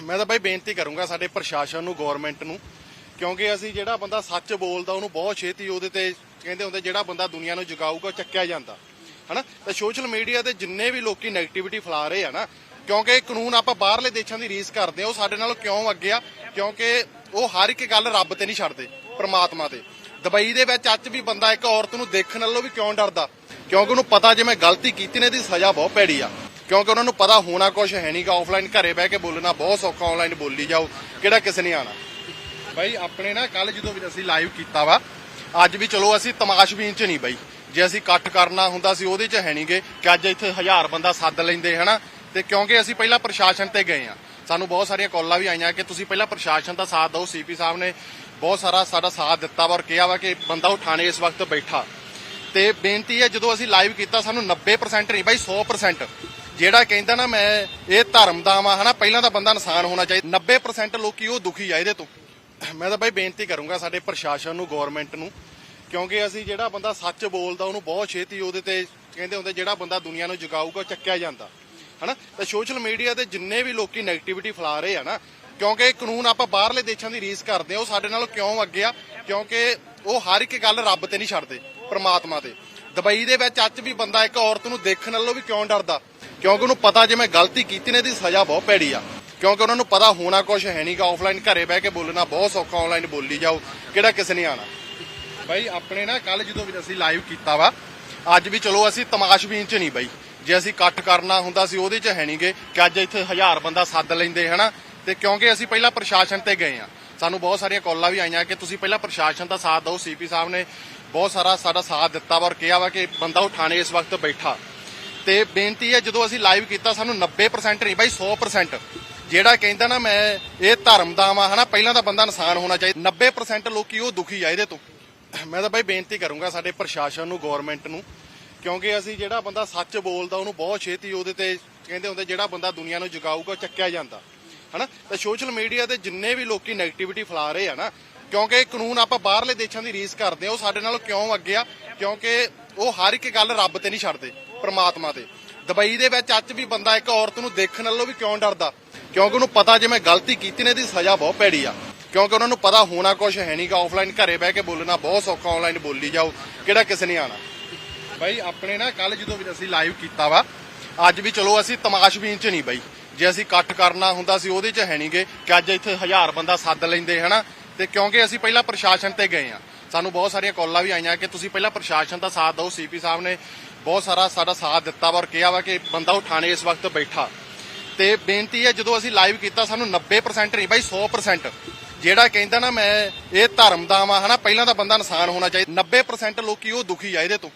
ਮੈਂ ਤਾਂ ਬਾਈ ਬੇਨਤੀ ਕਰੂੰਗਾ ਸਾਡੇ ਪ੍ਰਸ਼ਾਸਨ ਨੂੰ ਗਵਰਨਮੈਂਟ ਨੂੰ, ਕਿਉਂਕਿ ਅਸੀਂ ਜਿਹੜਾ ਬੰਦਾ ਸੱਚ ਬੋਲਦਾ, ਉਹਨੂੰ ਬਹੁਤ ਛੇਤੀ ਉਹਦੇ ਤੇ ਕਹਿੰਦੇ ਹੁੰਦੇ, ਜਿਹੜਾ ਬੰਦਾ ਦੁਨੀਆ ਨੂੰ ਜਗਾਊਗਾ ਚੱਕਿਆ ਜਾਂਦਾ। ਹਨਾ? ਤਾਂ ਸੋਸ਼ਲ ਮੀਡੀਆ ਤੇ ਜਿੰਨੇ ਵੀ ਲੋਕੀ 네ਗੇਟਿਵਿਟੀ ਫੈਲਾ ਰਹੇ ਆ ਨਾ, ਕਿਉਂਕਿ ਕਾਨੂੰਨ ਆਪਾਂ ਬਾਹਰਲੇ ਦੇਸ਼ਾਂ ਦੀ ਰੀਸ ਕਰਦੇ ਆ, ਉਹ ਸਾਡੇ ਨਾਲੋਂ ਕਿਉਂ ਅੱਗੇ ਆ? ਕਿਉਂਕਿ ਉਹ ਹਰ ਇੱਕ ਗੱਲ ਰੱਬ ਤੇ ਨਹੀਂ ਛੱਡਦੇ, ਪ੍ਰਮਾਤਮਾ ਤੇ। ਦੁਬਈ ਦੇ ਵਿੱਚ ਅੱਜ ਵੀ ਬੰਦਾ ਇੱਕ ਔਰਤ ਨੂੰ ਦੇਖਣ ਨਾਲੋਂ ਵੀ ਕਿਉਂ ਡਰਦਾ? ਕਿਉਂਕਿ ਉਹਨੂੰ ਪਤਾ ਜੇ ਮੈਂ ਗਲਤੀ ਕੀਤੀ ਨੇ, ਇਹਦੀ ਸਜ਼ਾ ਬਹੁਤ ਭੈੜੀ ਆ। ਕਿਉਂਕਿ ਉਹਨਾਂ ਨੂੰ ਪਤਾ ਹੋਣਾ ਕੁਝ ਹੈ ਨਹੀਂਗਾ ਆਫਲਾਈਨ ਘਰੇ ਬਹਿ ਕੇ ਬੋਲਣਾ, ਬਹੁਤ ਸੌਖਾ ਆਨਲਾਈਨ ਬੋਲੀ ਜਾਓ, ਕਿਹੜਾ ਕਿਸੇ ਨੇ ਆਣਾ ਬਾਈ, ਆਪਣੇ ਨਾ ਕੱਲ ਜਦੋਂ ਵੀ ਅਸੀਂ ਲਾਈਵ ਕੀਤਾ ਵਾ, ਅੱਜ ਵੀ ਚਲੋ ਅਸੀਂ ਤਮਾਸ਼ਬੀਨ ਚ ਨਹੀਂ ਬਾਈ। ਜੇ ਅਸੀਂ ਇਕੱਠ ਕਰਨਾ ਹੁੰਦਾ ਸੀ ਉਹਦੇ ਚ ਹੈ ਨਹੀਂਗੇ ਕਿ ਅੱਜ ਇੱਥੇ ਹਜ਼ਾਰ ਬੰਦਾ ਸੱਦ ਲੈਂਦੇ, ਹਨਾ? ਤੇ ਕਿਉਂਕਿ ਅਸੀਂ ਪਹਿਲਾਂ ਪ੍ਰਸ਼ਾਸਨ ਤੇ ਗਏ ਆ। ਸਾਨੂੰ ਬਹੁਤ ਸਾਰੀਆਂ ਕਾਲਾਂ ਵੀ ਆਈਆਂ ਕਿ ਤੁਸੀਂ ਪਹਿਲਾਂ ਪ੍ਰਸ਼ਾਸਨ ਦਾ ਸਾਥ ਦਿਓ ਸੀਪੀ ਸਾਹਿਬ ਨੇ ਬਹੁਤ ਸਾਰਾ ਸਾਡਾ ਸਾਥ ਦਿੱਤਾ ਵਾ ਔਰ ਕਿਹਾ ਵਾ ਕਿ ਬੰਦਾ ਉਠਾਣੇ ਇਸ ਵਕਤ ਬੈਠਾ। ਤੇ ਬੇਨਤੀ ਹੈ ਜਦੋਂ ਅਸੀਂ ਲਾਈਵ ਕੀਤਾ, ਸਾਨੂੰ 90% ਨਹੀਂ, ਬਾਈ 100% ਜਿਹੜਾ ਕਹਿੰਦਾ ਨਾ ਮੈਂ ਇਹ ਧਰਮ ਦਾ ਵਾਂ, ਹਨਾ, ਪਹਿਲਾਂ ਤਾਂ ਬੰਦਾ ਇਨਸਾਨ ਹੋਣਾ ਚਾਹੀਦਾ। 90% ਲੋਕੀ ਉਹ ਦੁਖੀ ਆ ਇਹਦੇ ਤੋਂ। ਮੈਂ ਤਾਂ ਬਾਈ ਬੇਨਤੀ ਕਰੂੰਗਾ ਸਾਡੇ ਪ੍ਰਸ਼ਾਸਨ ਨੂੰ ਗਵਰਨਮੈਂਟ ਨੂੰ, ਕਿਉਂਕਿ ਅਸੀਂ ਜਿਹੜਾ ਬੰਦਾ ਸੱਚ ਬੋਲਦਾ, ਉਹਨੂੰ ਬਹੁਤ ਛੇਤੀ ਉਹਦੇ ਤੇ ਕਹਿੰਦੇ ਹੁੰਦੇ, ਜਿਹੜਾ ਬੰਦਾ ਦੁਨੀਆ ਨੂੰ ਜਗਾਊਗਾ, ਉਹ ਚੱਕਿਆ ਜਾਂਦਾ। ਹਨਾ, ਤਾਂ ਸੋਸ਼ਲ ਮੀਡੀਆ ਤੇ ਜਿੰਨੇ ਵੀ ਲੋਕੀ 네ਗੇਟਿਵਿਟੀ ਫੈਲਾ ਰਹੇ ਆ ਨਾ, ਕਿਉਂਕਿ ਇਹ ਕਾਨੂੰਨ ਆਪਾਂ ਬਾਹਰਲੇ ਦੇਸ਼ਾਂ ਦੀ ਰੀਸ ਕਰਦੇ ਆ, ਉਹ ਸਾਡੇ ਨਾਲ ਕਿਉਂ ਅੱਗੇ ਆ? ਕਿਉਂਕਿ ਉਹ ਹਰ ਇੱਕ ਗੱਲ ਰੱਬ ਤੇ ਨਹੀਂ ਛੱਡਦੇ, ਪਰਮਾਤਮਾ ਤੇ। ਦੁਬਈ ਦੇ ਵਿੱਚ ਅੱਜ ਵੀ ਬੰਦਾ ਇੱਕ ਔਰਤ ਨੂੰ ਦੇਖਣ ਨਾਲੋਂ ਵੀ ਕਿਉਂ ਡਰਦਾ? ਕਿਉਂਕਿ ਉਹਨੂੰ ਪਤਾ ਜੇ ਮੈਂ ਗਲਤੀ ਕੀਤੀ ਨੇ ਇਹਦੀ ਸਜ਼ਾ ਬਹੁਤ ਭੈੜੀ ਆ। ਕਿਉਂਕਿ ਉਹਨਾਂ ਨੂੰ ਪਤਾ ਹੋਣਾ ਕੁਝ ਹੈ ਨਹੀਂਗਾ ਆਫਲਾਈਨ ਘਰੇ ਬਹਿ ਕੇ ਬੋਲਣਾ ਬਹੁਤ ਸੌਖਾ ਆਨਲਾਈਨ ਬੋਲੀ ਜਾਓ, ਕਿਹੜਾ ਕਿਸੇ ਨੇ ਆਣਾ ਬਾਈ, ਆਪਣੇ ਨਾ ਕੱਲ ਜਦੋਂ ਵੀ ਅਸੀਂ ਲਾਈਵ ਕੀਤਾ ਵਾ, ਅੱਜ ਵੀ ਚਲੋ ਅਸੀਂ ਤਮਾਸ਼ਬੀਨ ਚ ਨਹੀਂ ਬਾਈ। ਜੇ ਅਸੀਂ ਇਕੱਠ ਕਰਨਾ ਹੁੰਦਾ ਸੀ ਉਹਦੇ ਚ ਹੈ ਨਹੀਂਗੇ ਕਿ ਅੱਜ ਇੱਥੇ ਹਜ਼ਾਰ ਬੰਦਾ ਸੱਦ ਲੈਂਦੇ, ਹਨਾ? ਤੇ ਕਿਉਂਕਿ ਅਸੀਂ ਪਹਿਲਾਂ ਪ੍ਰਸ਼ਾਸਨ ਤੇ ਗਏ ਆ। ਸਾਨੂੰ ਬਹੁਤ ਸਾਰੀਆਂ ਕਾਲਾਂ ਵੀ ਆਈਆਂ ਕਿ ਤੁਸੀਂ ਪਹਿਲਾਂ ਪ੍ਰਸ਼ਾਸਨ ਦਾ ਸਾਥ ਦਿਓ ਸੀਪੀ ਸਾਹਿਬ ਨੇ ਬਹੁਤ ਸਾਰਾ ਸਾਡਾ ਸਾਥ ਦਿੱਤਾ ਵਾ ਔਰ ਕਿਹਾ ਵਾ ਕਿ ਬੰਦਾ ਉਹ ਥਾਣੇ ਇਸ ਵਕਤ ਬੈਠਾ। ਤੇ ਬੇਨਤੀ ਹੈ ਜਦੋਂ ਅਸੀਂ ਲਾਈਵ ਕੀਤਾ ਸਾਨੂੰ 90% ਨਹੀਂ, ਬਾਈ 100% ਜਿਹੜਾ ਕਹਿੰਦਾ ਨਾ ਮੈਂ ਇਹ ਧਰਮ ਦਾ ਵਾਂ, ਹਨਾ, ਪਹਿਲਾਂ ਤਾਂ ਬੰਦਾ ਇਨਸਾਨ ਹੋਣਾ ਚਾਹੀਦਾ 90% ਲੋਕੀ ਉਹ ਦੁਖੀ ਆ ਇਹਦੇ ਤੋਂ। ਮੈਂ ਤਾਂ ਬਾਈ ਬੇਨਤੀ ਕਰੂੰਗਾ ਸਾਡੇ ਪ੍ਰਸ਼ਾਸਨ ਨੂੰ ਗਵਰਨਮੈਂਟ ਨੂੰ, ਕਿਉਂਕਿ ਅਸੀਂ ਜਿਹੜਾ ਬੰਦਾ ਸੱਚ ਬੋਲਦਾ, ਉਹਨੂੰ ਬਹੁਤ ਛੇਤੀ ਉਹਦੇ ਤੇ ਕਹਿੰਦੇ ਹੁੰਦੇ, ਜਿਹੜਾ ਬੰਦਾ ਦੁਨੀਆ ਨੂੰ ਜਗਾਊਗਾ, ਉਹ ਚੱਕਿਆ ਜਾਂਦਾ। ਹਨਾ, ਤਾਂ ਸੋਸ਼ਲ ਮੀਡੀਆ ਤੇ ਜਿੰਨੇ ਵੀ ਲੋਕੀ 네ਗੇਟਿਵਿਟੀ ਫੈਲਾ ਰਹੇ ਆ ਨਾ, ਕਿਉਂਕਿ ਕਾਨੂੰਨ ਆਪਾਂ ਬਾਹਰਲੇ ਦੇਸ਼ਾਂ ਦੀ ਰੀਸ ਕਰਦੇ ਆ, ਉਹ ਸਾਡੇ ਨਾਲੋਂ ਕਿਉਂ ਅੱਗੇ ਆ? ਕਿਉਂਕਿ ਉਹ ਹਰ ਇੱਕ ਗੱਲ ਰੱਬ ਤੇ ਨਹੀਂ ਛੱਡਦੇ। ਪ੍ਰਮਾਤਮਾ ਤੇ। ਦੁਬਈ ਦੇ ਵਿੱਚ ਅੱਜ ਵੀ ਬੰਦਾ ਇੱਕ ਔਰਤ ਨੂੰ ਦੇਖਣ ਨਾਲੋਂ ਵੀ ਕਿਉਂ ਡਰਦਾ? ਕਿਉਂਕਿ ਉਹਨੂੰ ਪਤਾ ਜੇ ਮੈਂ ਗਲਤੀ ਕੀਤੀ ਨੇ, ਇਹਦੀ ਸਜ਼ਾ ਬਹੁਤ ਪੈੜੀ ਆ। ਕਿਉਂਕਿ ਉਹਨਾਂ ਨੂੰ ਪਤਾ ਹੋਣਾ ਕੁਝ ਹੈ ਨਹੀਂਗਾ ਆਫਲਾਈਨ ਘਰੇ ਬਹਿ ਕੇ ਬੋਲਣਾ ਬਹੁਤ ਸੌਖਾ ਆਨਲਾਈਨ ਬੋਲੀ ਜਾਓ, ਕਿਹੜਾ ਕਿਸੇ ਨੇ ਆਣਾ। ਬਾਈ, ਆਪਣੇ ਨਾ ਕੱਲ ਜਦੋਂ ਵੀ ਅਸੀਂ ਲਾਈਵ ਕੀਤਾ ਵਾ, ਅੱਜ ਵੀ ਚਲੋ ਅਸੀਂ ਤਮਾਸ਼ਬੀਨ ਚ ਨਹੀਂ ਬਾਈ। ਜੇ ਅਸੀਂ ਇਕੱਠ ਕਰਨਾ ਹੁੰਦਾ ਸੀ, ਉਹਦੇ ਚ ਹੈ ਨਹੀਂਗੇ ਕਿ ਅੱਜ ਇੱਥੇ ਹਜ਼ਾਰ ਬੰਦਾ ਸੱਦ ਲੈਂਦੇ, ਹਨਾ? ਤੇ ਕਿਉਂਕਿ ਅਸੀਂ ਪਹਿਲਾਂ ਪ੍ਰਸ਼ਾਸਨ ਤੇ ਗਏ ਆ। ਸਾਨੂੰ ਬਹੁਤ ਸਾਰੀਆਂ ਕਾਲਾਂ ਵੀ ਆਈਆਂ ਕਿ ਤੁਸੀਂ ਪਹਿਲਾਂ ਪ੍ਰਸ਼ਾਸਨ ਦਾ ਸਾਥ ਦਿਓ ਸੀਪੀ ਸਾਹਿਬ ਨੇ ਬਹੁਤ ਸਾਰਾ ਸਾਡਾ ਸਾਥ ਦਿੱਤਾ ਵਾ ਔਰ ਕਿਹਾ ਵਾ ਕਿ ਬੰਦਾ ਉਠਾਣੇ ਇਸ ਵਕਤ ਬੈਠਾ। ਤੇ ਬੇਨਤੀ ਹੈ ਜਦੋਂ ਅਸੀਂ ਲਾਈਵ ਕੀਤਾ ਸਾਨੂੰ 90% ਨਹੀਂ, ਬਾਈ 100% ਜਿਹੜਾ ਕਹਿੰਦਾ ਨਾ ਮੈਂ ਇਹ ਧਰਮ ਦਾ ਵਾਂ, ਹਨਾ, ਪਹਿਲਾਂ ਤਾਂ ਬੰਦਾ ਇਨਸਾਨ ਹੋਣਾ ਚਾਹੀਦਾ। 90% ਲੋਕੀ ਉਹ ਦੁਖੀ ਆ ਇਹਦੇ ਤੋਂ।